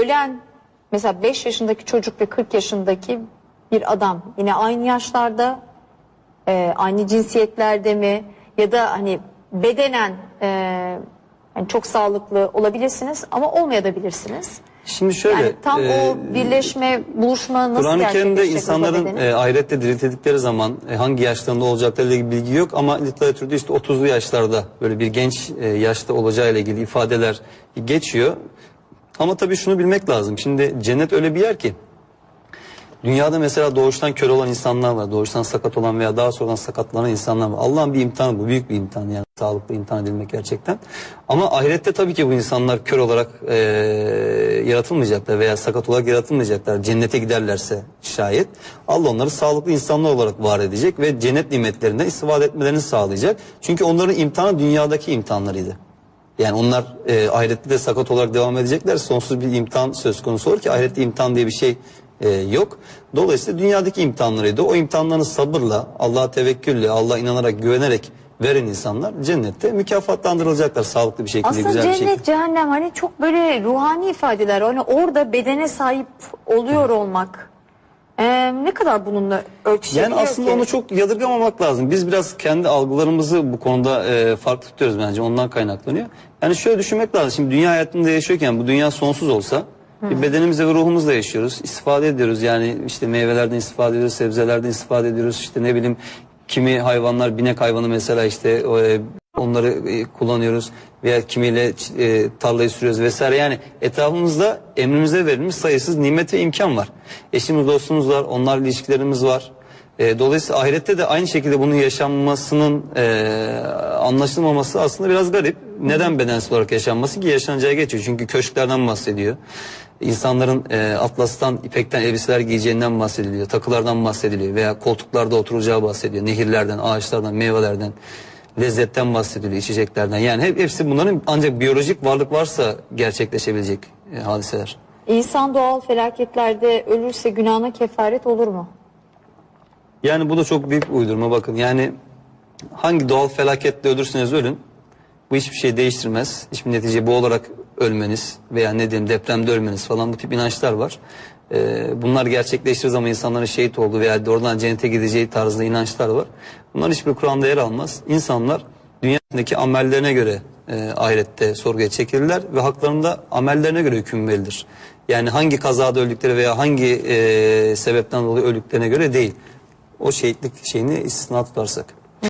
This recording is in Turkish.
ölen mesela 5 yaşındaki çocuk ve 40 yaşındaki bir adam yine aynı yaşlarda e, aynı cinsiyetlerde mi ya da hani bedenen e, hani çok sağlıklı olabilirsiniz ama olmayabilirsiniz. Şimdi şöyle. Yani tam e, o birleşme, buluşma nasıl Kur'an-ı Kerim'de insanların e, ahirette diriltildikleri zaman e, hangi yaşlarında olacaklarıyla ilgili bilgi yok ama literatürde işte 30'lu yaşlarda böyle bir genç e, yaşta olacağıyla ilgili ifadeler geçiyor. Ama tabii şunu bilmek lazım. Şimdi cennet öyle bir yer ki Dünyada mesela doğuştan kör olan insanlar var. Doğuştan sakat olan veya daha sonradan sakatlanan insanlar var. Allah'ın bir imtihanı bu. Büyük bir imtihan yani. Sağlıklı imtihan edilmek gerçekten. Ama ahirette tabii ki bu insanlar kör olarak eee, yaratılmayacaklar veya sakat olarak yaratılmayacaklar. Cennete giderlerse şayet. Allah onları sağlıklı insanlar olarak var edecek ve cennet nimetlerinden istifade etmelerini sağlayacak. Çünkü onların imtihanı dünyadaki imtihanlarıydı. Yani onlar e, ahirette de sakat olarak devam edecekler. Sonsuz bir imtihan söz konusu olur ki ahirette imtihan diye bir şey e, yok. Dolayısıyla dünyadaki imtihanlarıydı. O imtihanlarını sabırla, Allah'a tevekkülle, Allah'a inanarak, güvenerek veren insanlar cennette mükafatlandırılacaklar sağlıklı bir şekilde, Aslında güzel bir cennet, şekilde. cehennem hani çok böyle ruhani ifadeler. Hani orada bedene sahip oluyor olmak. Ee, ne kadar bununla ölçüşebiliyor Yani aslında ki? onu çok yadırgamamak lazım. Biz biraz kendi algılarımızı bu konuda e, farklı tutuyoruz bence. Ondan kaynaklanıyor. Yani şöyle düşünmek lazım. Şimdi dünya hayatında yaşıyorken bu dünya sonsuz olsa bir bedenimizle ve ruhumuzla yaşıyoruz. İstifade ediyoruz. Yani işte meyvelerden istifade ediyoruz, sebzelerden istifade ediyoruz. İşte ne bileyim kimi hayvanlar binek hayvanı mesela işte e, onları e, kullanıyoruz veya kimiyle e, tarlayı sürüyoruz vesaire. Yani etrafımızda emrimize verilmiş sayısız nimet ve imkan var. Eşimiz, dostumuz var, onlarla ilişkilerimiz var. E, dolayısıyla ahirette de aynı şekilde bunun yaşanmasının e, anlaşılmaması aslında biraz garip. Neden bedensel olarak yaşanması ki yaşanacağı geçiyor. Çünkü köşklerden bahsediyor. İnsanların e, atlastan, ipekten elbiseler giyeceğinden bahsediliyor. Takılardan bahsediliyor veya koltuklarda oturacağı bahsediyor. Nehirlerden, ağaçlardan, meyvelerden, lezzetten bahsediliyor, içeceklerden. Yani hep, hepsi bunların ancak biyolojik varlık varsa gerçekleşebilecek e, hadiseler. İnsan doğal felaketlerde ölürse günahına kefaret olur mu? Yani bu da çok büyük bir uydurma bakın. Yani hangi doğal felakette ölürseniz ölün. Bu hiçbir şey değiştirmez. Hiçbir netice bu olarak ölmeniz veya ne diyeyim depremde ölmeniz falan bu tip inançlar var. Ee, bunlar gerçekleştiği zaman insanların şehit olduğu veya doğrudan cennete gideceği tarzında inançlar var. Bunlar hiçbir Kur'an'da yer almaz. İnsanlar dünyadaki amellerine göre e, ahirette sorguya çekilirler ve haklarında amellerine göre hüküm verilir. Yani hangi kazada öldükleri veya hangi e, sebepten dolayı öldüklerine göre değil. O şehitlik şeyini istisna tutarsak.